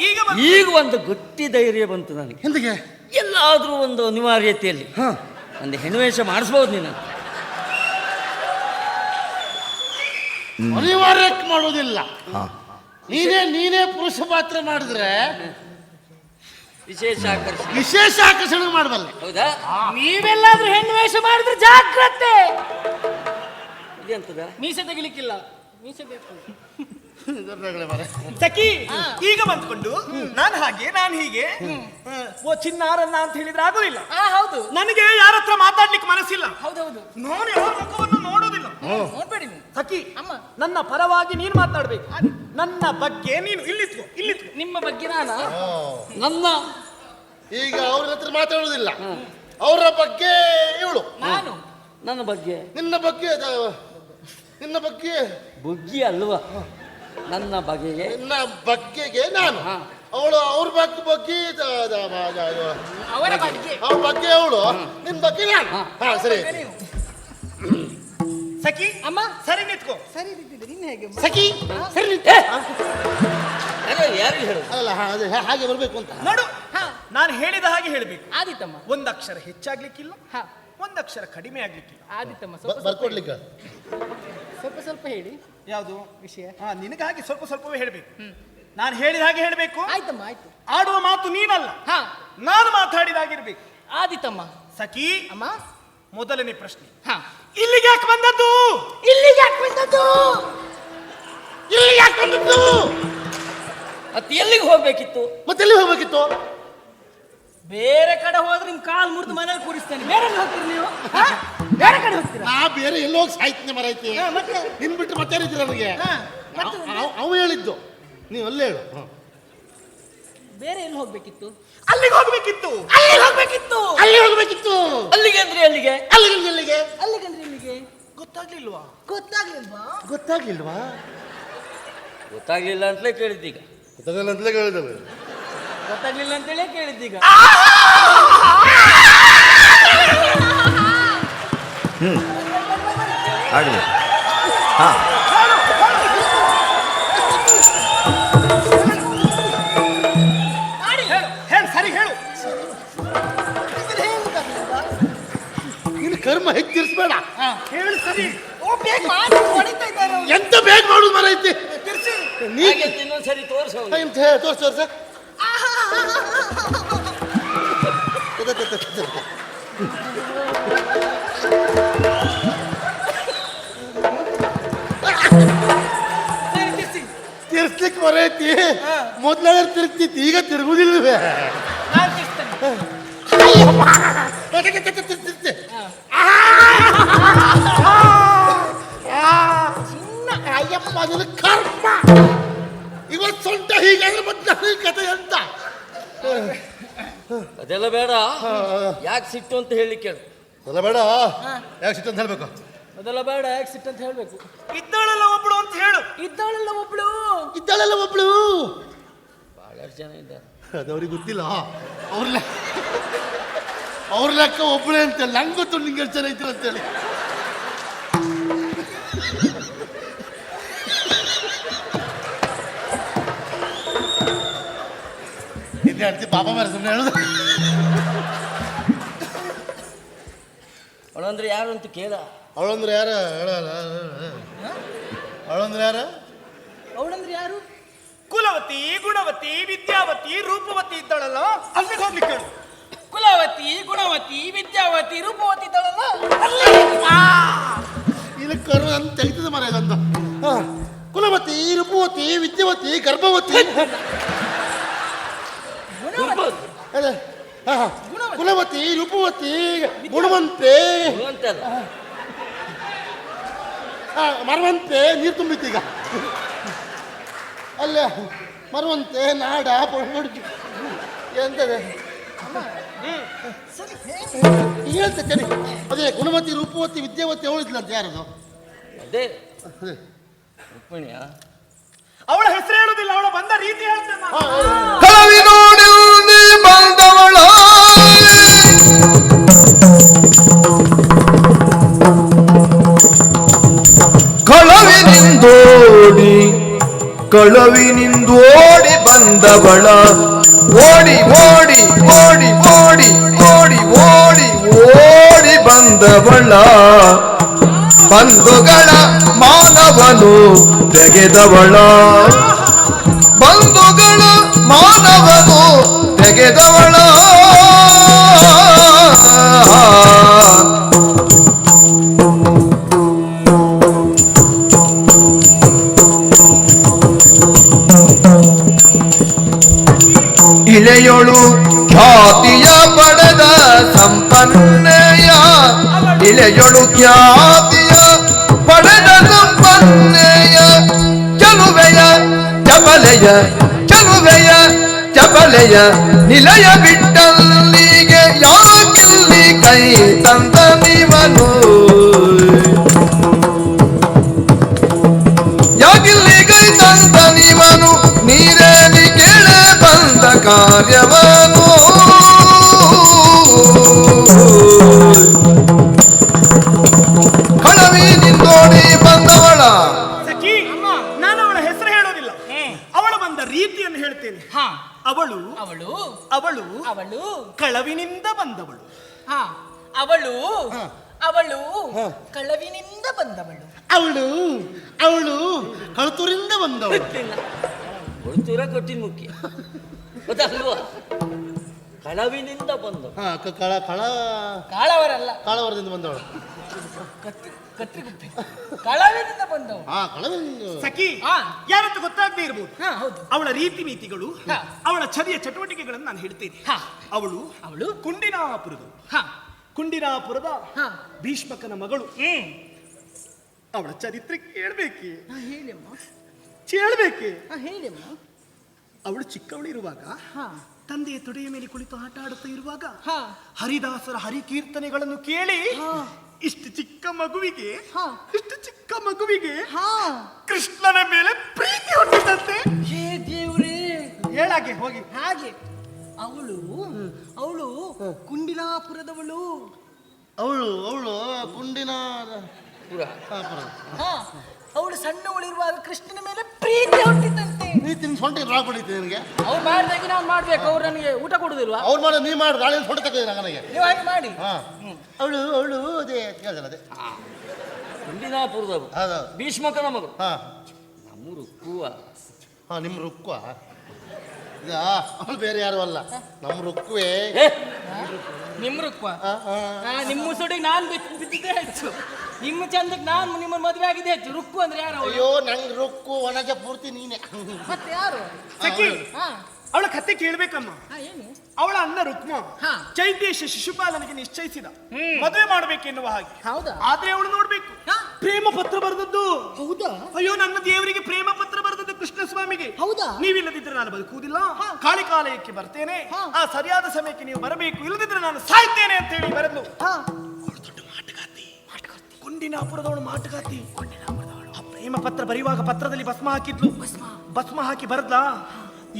ಈಗ ಬಂತು. ಈಗ ಒಂದು ಗಟ್ಟಿ ಧೈರ್ಯ ಬಂತು ನನಗೆ. ಹಿಂದಿಗೆ ಎಲ್ಲಾದರೂ ಒಂದು ಅನಿವಾರ್ಯತೆಯಲ್ಲಿ. ಹಾಂ. ಒಂದು ಹೆಣ್ಣುವೇಷ ಮಾಡಿಸ್ಬೋದು ನೀನು. ಅನಿವಾರ್ಯಕ್ಕೆ ಮಾಡೋದಿಲ್ಲ. ನೀನೇ ನೀನೇ ಪುರುಷ ಪಾತ್ರ ಮಾಡಿದ್ರೆ ವಿಶೇಷ ಆಕರ್ಷಣೆ. ವಿಶೇಷ ಆಕರ್ಷಣೆ ಮಾಡಬಲ್ಲ. ಹೌದಾ? ನೀವೆಲ್ಲಾದ್ರೂ ಹೆಣ್ಣು ವೇಷ ಮಾಡಿದ್ರೆ ಜಾಗ್ರತೆ. ಇದೆಂತದ? ಮೀಸೆ ತೆಗಿಲಿಕ್ಕಿಲ್ಲ. ಮೀಸೆ ಬೇಕು. ಸಖಿ ಈಗ ಬಂದ್ಕೊಂಡು ನಾನು ಹಾಗೆ ನಾನು ಹೀಗೆ ಓ ಚಿನ್ನಾರನ್ನ ಅಂತ ಹೇಳಿದ್ರೆ ಆಗೋದಿಲ್ಲ. ಹೌದು. ನನಗೆ ಯಾರ ಹತ್ರ ಮಾತಾಡ್ಲಿಕ್ಕೆ ಮನಸ್ಸಿಲ್ಲ. ಹೌದೌದು. ನೋಡಿ ಮುಖವನ್ನು ನೋಡೋದಿಲ್ಲ. ನೋಡ್ಬೇಡಿ ನೀವು. ಸಖಿ ಅಮ್ಮ. ನನ್ನ ಪರವಾಗಿ ನೀನು ಮಾತಾಡ್ಬೇಕು. ನನ್ನ ಬಗ್ಗೆ ನೀನು ಇಲ್ಲಿತ್ಕೋ ಇಲ್ಲಿತ್ಕೋ. ನಿಮ್ಮ ಬಗ್ಗೆ ನಾನು? ನನ್ನ ಈಗ ಅವ್ರ ಹತ್ರ ಮಾತಾಡೋದಿಲ್ಲ. ಅವರ ಬಗ್ಗೆ ಇವಳು. ನಾನು? ನನ್ನ ಬಗ್ಗೆ. ನಿನ್ನ ಬಗ್ಗೆ ನಿನ್ನ ಬಗ್ಗೆ ಬುಗ್ಗಿ ಅಲ್ವಾ? ನನ್ನ ಬಗೆಗೆ? ನನ್ನ ಬಗ್ಗೆಗೆ ನಾನು? ಹಾ. ಅವಳು ಅವ್ರ ಬಗ್ಗೆ ಬಗ್ಗೆ ದ- ದ- ದ- ದ- ಅವರ ಬಗ್ಗೆ. ಅವ್ರ ಬಗ್ಗೆ ಅವಳು. ನಿಮ್ ಬಗ್ಗೆ ನಾನು? ಹಾ. ಹಾ ಸರಿ. ಸಖಿ ಅಮ್ಮ. ಸರಿ ನಿಂತ್ಕೋ. ಸರಿ ಇದ್ದಿದ್ದೀರಿ ಇನ್ನು ಹೇಗೆ? ಸಖಿ ಸರಿ ನಿಂತು. ಯಾರಿಗೆ ಹೇಳು ಅಲ್ಲ ಹಾ, ಅದೇ ಹಾ- ಹಾಗೆ ಬರ್ಬೇಕು ಅಂತ. ನೋಡು ಹಾ. ನಾನು ಹೇಳಿದ ಹಾಗೆ ಹೇಳಬೇಕು. ಆದಿತ್ತಮ್ಮ. ಒಂದು ಅಕ್ಷರ ಹೆಚ್ಚಾಗ್ಲಿಕ್ಕಿಲ್ಲ. ಹಾ. ಒಂದು ಅಕ್ಷರ ಕಡಿಮೆ ಆಗ್ಲಿಕ್ಕಿಲ್ಲ. ಆದಿತ್ತಮ್ಮ ಸ್ವಲ್ಪ ಸ್ವಲ್ಪ ಬರ್ಕೊಡ್ಲಿಕ್ಕೆ? ಸ್ವಲ್ಪ ಸ್ವಲ್ಪ ಹೇಳಿ. ಯಾವುದು? ವಿಷಯ. ಹಾ ನಿನಗಾಗಿ ಸ್ವಲ್ಪ ಸ್ವಲ್ಪವೇ ಹೇಳಬೇಕು. ನಾನು ಹೇಳಿದ ಹಾಗೆ ಹೇಳಬೇಕು? ಆಯ್ತಮ್ಮ ಆಯ್ತು. ಆಡುವ ಮಾತು ನೀನಲ್ಲ. ಹಾ. ನಾನು ಮಾತಾಡಿದಾಗಿರ್ಬೇಕು. ಆದಿತ್ತಮ್ಮ. ಸಖಿ ಅಮ್ಮ? ಮೊದಲನೇ ಪ್ರಶ್ನೆ. ಹಾ. ಇಲ್ಲಿಗೆ ಯಾಕೆ ಬಂದದ್ದು? ಇಲ್ಲಿಗೆ ಯಾಕೆ ಬಂದದ್ದು? ಇಲ್ಲಿ ಯಾಕೆ ಬಂದದ್ದು? ಮತ್ತೆ ಎಲ್ಲಿಗೆ ಹೋಗ್ಬೇಕಿತ್ತು? ಮತ್ತೆ ಎಲ್ಲಿಗೆ ಹೋಗ್ಬೇಕಿತ್ತು? ಬೇರೆ ಕಡೆ ಹೋದ್ರೆ ನಿಮ್ ಕಾಲ್ ಮುರಿದು ಮನೇಲಿ ಕೂರಿಸ್ತೇನೆ. ಬೇರೆ ಎಲ್ಲಿ ಹೋಗ್ತೀರಿ ನೀವು? ಹಾ? ಬೇರೆ ಕಡೆ ಹೋಗ್ತೀರಾ? ನಾ ಬೇರೆ ಎಲ್ಲೋ ಹೋಗಿ ಸಾಯ್ತೀನಿ ಮರೈತಿ ಹಾ, ಮತ್ತೆ? ನಿನ್ ಬಿಟ್ಟು ಮತ್ತೆ ಯಾರಿದ್ದೀರ ನನಗೆ? ಹಾ, ಮತ್ತೆ ಅವ- ಹೇಳಿದ್ದು. ನೀವು ಅಲ್ಲೇ ಹೇಳು. ಹಾ. ಬೇರೆ ಎಲ್ಲಿ ಹೋಗ್ಬೇಕಿತ್ತು? ಅಲ್ಲಿಗೆ ಹೋಗ್ಬೇಕಿತ್ತು. ಅಲ್ಲಿಗೆ ಹೋಗ್ಬೇಕಿತ್ತು. ಅಲ್ಲಿ ಹೋಗ್ಬೇಕಿತ್ತು. ಅಲ್ಲಿಗೆ ಅಂದ್ರೆ ಅಲ್ಲಿಗೆ ಅಲ್ಲಿಗೆ ಅಲ್ಲಿಗೆ ಅಂದ್ರೆ ಇಲ್ಲಿಗೆ ಗೊತ್ತಾಗ್ಲಿಲ್ವಾ? ಗೊತ್ತಾಗ್ಲಿಲ್ವಾ? ಗೊತ್ತಾಗ್ಲಿಲ್ವಾ? ಗೊತ್ತಾಗ್ಲಿಲ್ಲ ಅಂತಲೇ ಕೇಳಿದ್ದೀಗ. ಗೊತ್ತಾಗಲ್ಲ ಅಂತಲೇ ಹೇಳಿದವೆ ಗೊತ್ತಾಗ್ಲಿಲ್ಲ ಅಂತೇಳಿ ಕೇಳಿದ್ದೀಗ. ಆಗಲಿ. ಹಾಂ. ಹೇಳು ಹೇಳು ಸರಿ ಹೇಳು. ನಿನ್ನ ಕರ್ಮ ಹೆಚ್ಚಿರಿಸ್ಬೇಡ ಹೇಳು ಸರಿ. ಓ ಬೇಗ ಮಾಡಿ ಹೊಡಿತಾ ಇದ್ದಾರೆ ಅವ್ರು. ಎಂತ ಬೇಗ ಮಾಡುದು ಮರೈತಿ ನೀ ಇನ್ನೊಂದ್ಸರಿ ತೋರಿಸೋ ಹೇಳಿ ತೋರ್ಸ್ ತೋರ್ಸ. ಮರೈತಿ ಮೊದ್ಲಾಗ ತಿರುಗ್ತಿತ್ತು ಈಗ ತಿರುಗುದಿಲ್ವೇ ನಾನ್ ತಿರ್ಸ್ತೇನೆ. ಚಿನ್ನ ಅಯ್ಯಪ್ಪ ಅದನ್ನ ಕರ್ಮ ಇವತ್ತು ಸೊಂಟ ಹೀಗಾದ್ರೆ ಮತ್ತೆ ನನಗೆ ಕತೆ ಅಂತ ಅದೆಲ್ಲ ಬೇಡ ಯಾಕೆ ಸಿಟ್ಟು ಅಂತ ಹೇಳಿ ಕೇಳು ಅಲ್ಲ ಬೇಡ ಯಾಕೆ ಸಿಟ್ಟು ಅಂತ ಹೇಳ್ಬೇಕು ಅದೆಲ್ಲ ಬೇಡ ಆಕ್ಸಿಟ್ ಅಂತ ಹೇಳ್ಬೇಕು. ಇದ್ದಾಳೆಲ್ಲ ಒಬ್ಳು ಅಂತ ಹೇಳು. ಇದ್ದಾಳೆಲ್ಲ ಒಬ್ಳು. ಇದ್ದಾಳೆಲ್ಲ ಒಬ್ಳು. ಬಹಳಷ್ಟು ಜನ ಇದ್ದಾರೆ. ಅದು ಅವ್ರಿಗೆ ಗೊತ್ತಿಲ್ಲ. ಅವ್ರ ಲೆಕ್ಕ ಅವ್ರ ಲೆಕ್ಕ ಒಬ್ಳೆ ಅಂತ ನಂಗೆ ಗೊತ್ತು ನಿಂಗೆ ಎಷ್ಟು ಜನ ಇದ್ರು ಅಂತೇಳಿ ಇದ್ದೆ ಹೇಳ್ತಿ ಪಾಪ ಮಾರ ಸುಮ್ಮನೆ ಹೇಳುದು. ಅವಳಂದ್ರೆ ಯಾರು ಅಂತ ಕೇಳ. ಅವಳಂದ್ರೆ ಯಾರ? ಹೇಳಲ್ಲ ಅವಳಂದ್ರೆ ಯಾರ? ಅವಳಂದ್ರೆ ಯಾರು? ಕುಲವತಿ ಗುಣವತಿ ವಿದ್ಯಾವತಿ ರೂಪವತಿ ಇದ್ದಾಳಲ್ಲ ಅಲ್ಲಿಗೆ ಹೋಗ್ಲಿಕ್ಕೆ ಕುಲವತಿ ಗುಣವತಿ ವಿದ್ಯಾವತಿ ರೂಪವತಿ ಇದ್ದಾಳಲ್ಲ ಇಲ್ಲಿ ಕರು ಅಂತ ತೆಗಿತದೆ ಮರ ಇದಂತ ಕುಲವತಿ ರೂಪವತಿ ವಿದ್ಯಾವತಿ ಗರ್ಭವತಿ. ಅದೇ. ಕುಲವತಿ ರೂಪವತಿ ಗುಣವಂತೆ. ಗುಣವಂತೆ ಮರವಂತೆ ನೀರು ತುಂಬಿತ್ತೀಗ ಅಲ್ಲೇ ಮರವಂತೆ ನಾಡ ಪಡ್ಜು ಎಂತದೆ? ಹೇಳ್ತೇನೆ ಅದೇ ಗುಣಮತಿ ರೂಪವತಿ ವಿದ್ಯಾವತಿ ಅವಳಿದ್ಲಂತ ಯಾರದು? ಅದೇ. ಅದೇ. ರುಕ್ಮಿಣಿಯ. ಅವಳ ಹೆಸರು ಹೇಳುದಿಲ್ಲ ಅವಳ ಬಂದ ರೀತಿ ಹೇಳ್ತೇನೆ ನಾನು. ಕಳವಿನೋಡಿಲ್ದೆ ಬಂದವಳ. ಕಳವಿನಿಂದೋಡಿ ಕಳವಿನಿಂದೋಡಿ ಬಂದವಳ. ಓಡಿ ಓಡಿ ಓಡಿ ಓಡಿ ಓಡಿ ಓಡಿ ಓಡಿ ಬಂದವಳ. ಬಂಧುಗಳ ಮಾನವನು ತೆಗೆದವಳ. ಬಂಧುಗಳ ಮಾನವನು ತೆಗೆದವಳ. ಇಳೆಯೊಳು ಖ್ಯಾತಿಯ ಪಡೆದ ಸಂಪನ್ನೆಯ ಇಳೆಯೊಳು ಖ್ಯಾತಿಯ ಪಡೆದ ಸಂಪನ್ನೆಯ ಚಲುವೆಯ ಚಪಲೆಯ ಚಲುವೆಯ ಚಪಲೆಯ ನಿಲಯ ಬಿಟ್ಟಲ್ಲಿಗೆ ಯಾಕಿಲ್ಲಿ ಕೈ ತಂದ ನೀವನು ರೀತಿಯನ್ನು ಹೇಳ್ತೇನೆ. ಹಾ. ಅವಳು ಅವಳು ಅವಳು ಅವಳು ಕಳವಿನಿಂದ ಬಂದವಳು. ಹಾ. ಅವಳು ಹಾ. ಅವಳು ಹಾ. ಕಳವಿನಿಂದ ಬಂದವಳು. ಅವಳು ಅವಳು ಕಳತೂರಿಂದ ಬಂದವಳು. ಕೊಡ್ತೀರ ಕೊಟ್ಟಿನ ಮುಖ್ಯ ಗೊತ್ತಲ್ವಾ? ಕಳವಿನಿಂದ ಬಂದು ಹಾ ಕ- ಕಳ ಕಳ ಕಾಳವರಲ್ಲ. ಕಾಳವರದಿಂದ ಬಂದವಳು. ಕತ್ತಿ ಕತ್ತಿ ಕಳವಿನಿಂದ ಬಂದವಳು. ಹಾ ಕಳವಿಂದ ಸಖಿ. ಹಾ. ಯಾರಂತ ಇರಬಹುದು ಹಾ ಹೌದು. ಅವಳ ರೀತಿ ನೀತಿಗಳು ಹಾ. ಅವಳ ಚರಿಯ ಚಟುವಟಿಕೆಗಳನ್ನು ನಾನು ಹೇಳ್ತೇನೆ. ಹಾ. ಅವಳು ಅವಳು? ಕುಂಡಿನಾಪುರದ ಹಾ. ಕುಂಡಿನಾಪುರದ ಹಾ. ಭೀಷ್ಮಕನ ಮಗಳು. ಹ್ಮ್ ಅವಳ ಚರಿತ್ರೆ ಕೇಳ್ಬೇಕೆ? ಹಾ, ಹೇಳಿಯಮ್ಮ. ಕೇಳ್ಬೇಕೆ? ಹಾ ಹೇಳಿಯಮ್ಮ. ಅವಳು ಚಿಕ್ಕವಳಿರುವಾಗ ಹಾ. ತಂದೆಯ ತೊಡೆಯ ಮೇಲೆ ಕುಳಿತು ಆಟ ಆಡುತ್ತಾ ಇರುವಾಗ ಹಾ. ಹರಿದಾಸರ ಹರಿಕೀರ್ತನೆಗಳನ್ನು ಕೇಳಿ ಹಾ. ಇಷ್ಟು ಚಿಕ್ಕ ಮಗುವಿಗೆ ಹಾ. ಇಷ್ಟು ಚಿಕ್ಕ ಮಗುವಿಗೆ ಹಾ. ಕೃಷ್ಣನ ಮೇಲೆ ಪ್ರೀತಿ ಹುಟ್ಟಿದಂತೆ ಹೇ ದೇವ್ರೇ. ಹೇಳಾಗೆ ಹೋಗಿ. ಹಾಗೆ. ಅವಳು ಅವಳು ಕುಂಡಿನಾಪುರದವಳು. ಅವಳು ಅವಳು ಕುಂಡಿನ ಪುರ. ಹಾ, ಪರ. ಹಾ. ಅವಳು ಸಣ್ಣವಳಿರುವಾಗ ಕೃಷ್ಣನ ಮೇಲೆ ಪ್ರೀತಿ ಹುಟ್ಟಿದಂತೆ. ನೀ ಸೊಂಟಿ ರಾಗ್ ಹೊಡಿತೀನಿ ನಿನಗೆ? ಅವ್ರು ಮಾಡಿದಾಗ ನಾವು ಮಾಡ್ಬೇಕು ಅವ್ರು ನನಗೆ ಊಟ ಕೊಡುದಿಲ್ವಾ? ಅವ್ರು ಮಾಡೋ ನೀ ಮಾಡಿ ಗಾಳಿ ಸೊಂಟ ತಗೊಂಡಿನ ನನಗೆ. ನೀವು ಹಾಗೆ ಮಾಡಿ. ಹಾ. ಅವಳು ಅವಳು ಅದೇ ಕೇಳ್ದಲ್ಲ ಅದೇ. ಕುಂಡಿನಾಪುರದವರು ಹೌದು. ಭೀಷ್ಮಕನ ಮಗಳು. ಹಾ. ನಮ್ಮ ರುಕ್ಕುವ ಹಾ ನಿಮ್ಮ ರುಕ್ವ? ಅವಳು ಬೇರೆ ಯಾರು ಅಲ್ಲ. ನಮ್ಮ ರುಕ್ಕುವೆ ನಿಮ್ಮ ರುಕ್ವ? ಹಾ. ಆ, ನಿಮ್ಮ ಸುಡಿ ನಾನು ಬಿದ್ದು ಬಿದ್ದಿದ್ದೇ ಹೆಚ್ಚು ನಿಮ್ಮ ಚಂದಕ್ಕೆ ನಾನು ನಿಮ್ಮ ಮದುವೆ ಆಗಿದೆ. ಹೆಚ್ಚು ರುಕ್ಕು ಅಂದ್ರೆ ಯಾರು ಅವಳು? ಅಯ್ಯೋ ನಂಗೆ ರುಕ್ಕು ಒಣಜ ಪೂರ್ತಿ ನೀನೆ. ಮತ್ತೆ ಯಾರು? ಸಖಿ ಹಾ. ಅವಳ ಕತೆ ಕೇಳ್ಬೇಕಮ್ಮ. ಹಾ ಏನು? ಅವಳ ಅಣ್ಣ ರುಕ್ಮ ಹಾ. ಶಿಶುಪಾಲನಿಗೆ ನಿಶ್ಚಯಿಸಿದ. ಹ್ಮ್. ಮದುವೆ ಮಾಡ್ಬೇಕೆನ್ನುವ ಹಾಗೆ. ಹೌದಾ? ಆದ್ರೆ ಅವಳು ನೋಡ್ಬೇಕು. ಹಾ. ಪ್ರೇಮ ಪತ್ರ ಬರೆದದ್ದು. ಹೌದಾ? ಅಯ್ಯೋ ನನ್ನ ದೇವರಿಗೆ ಪ್ರೇಮ ಪತ್ರ ಬರೆದದ್ದು ಕೃಷ್ಣ ಸ್ವಾಮಿಗೆ ಹೌದಾ? ನೀವಿಲ್ಲದಿದ್ರೆ ನಾನು ಬದುಕುವುದಿಲ್ಲ. ಹಾ. ಕಾಳಿಕಾಲಯಕ್ಕೆ ಬರ್ತೇನೆ. ಹಾ. ಆ ಸರಿಯಾದ ಸಮಯಕ್ಕೆ ನೀವು ಬರಬೇಕು. ಇಲ್ಲದಿದ್ರೆ ನಾನು ಸಾಯ್ತೇನೆ ಅಂತ ಹೇಳಿ ಬರೆದ್ಲು. ಕುಂಡಿನಾಪುರದವಳು ಅಪುರದವಳು ಆ ಪ್ರೇಮ ಪತ್ರ ಬರೆಯುವಾಗ ಪತ್ರದಲ್ಲಿ ಭಸ್ಮ ಹಾಕಿದ್ಲು. ಭಸ್ಮ ಹಾಕಿ ಬರದ್ಲಾ?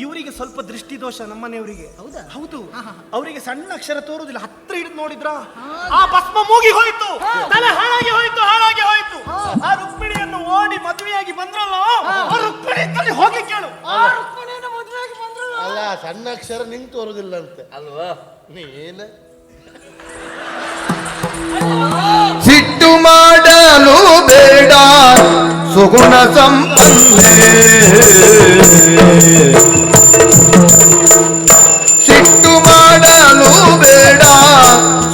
ಇವರಿಗೆ ಸ್ವಲ್ಪ ದೃಷ್ಟಿ ದೋಷ ನಮ್ಮನೆಯವರಿಗೆ. ಹೌದಾ? ಹೌದು. ಅವರಿಗೆ ಸಣ್ಣ ಅಕ್ಷರ ತೋರುದಿಲ್ಲ. ಹತ್ರ ಹಿಡಿದು ನೋಡಿದ್ರ? ಆ ಭಸ್ಮ ಮೂಗಿ ಹೋಯ್ತು. ತಲೆ ಹಾಳಾಗಿ ಹೋಯ್ತು ಹಾಳಾಗಿ ಹೋಯ್ತು. ಆ ರುಕ್ಮಿಣಿಯನ್ನು ಓಡಿ ಮದುವೆಯಾಗಿ ಬಂದ್ರಲ್ಲ? ಆ ರುಕ್ಮಿಣಿ ತಲೆ ಹೋಗಿ ಕೇಳು. ಆ ರುಕ್ಮಿಣಿಯನ್ನು ಮದುವೆಯಾಗಿ ಬಂದ್ರಲ್ಲ? ಅಲ್ಲ ಸಣ್ಣ ಅಕ್ಷರ ನಿಂಗೆ ತೋರುದಿಲ್ಲ ಅಂತೆ ಅಲ್ವಾ? ನೀನ? ಸುಗುಣ ಸಂಪನ್ನೆ ಸಿಟ್ಟು ಮಾಡಲು ಬೇಡ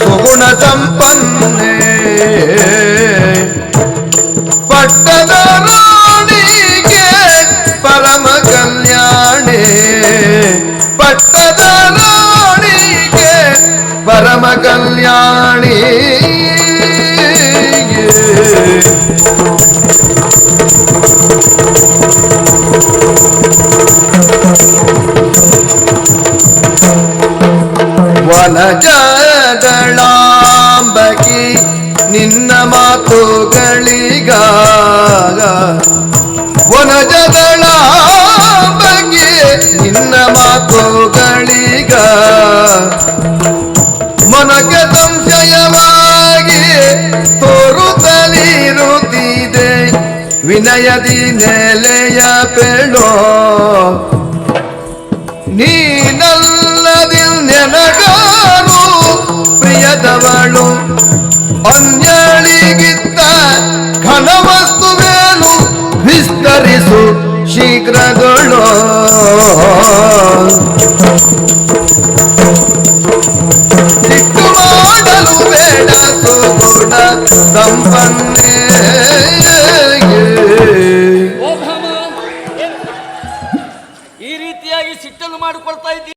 ಸುಗುಣ ಸಂಪನ್ನೆ ಪಟ್ಟದ ರಾಣಿಗೆ ಪರಮ ಕಲ್ಯಾಣಿ ಪಟ್ಟದ ರಾಣಿಗೆ ಪರಮ ಕಲ್ಯಾಣಿ ವನಜದಳಾಂಬಕಿ ನಿನ್ನ ಮಾತುಗಳಿಗ ವನಜದಳಾಂಬಕಿ ನಿನ್ನ ಮಾತುಗಳಿಗ. ಮನಕ್ಕೆ ಸಂಶಯವಾಗಿ ತೋರುತ್ತಲಿರುತ್ತಿದೆ ವಿನಯದಿ ನೆಲೆಯ ಪೆಳೋ ನೀನಲ್ಲದಿ ನೆನಗಾರು ಪ್ರಿಯದವಳು ಅನ್ಯಳಿಗಿತ್ತ ಘನವಸ್ತುವೇನು ವಿಸ್ತರಿಸು ಶೀಘ್ರಗಳು. ಮಾಡಲು ಬೇಡ ಸಂಪನ್ನೇ ಮಾಡಿಕೊಳ್ತಾ ಇದ್ದೀಯ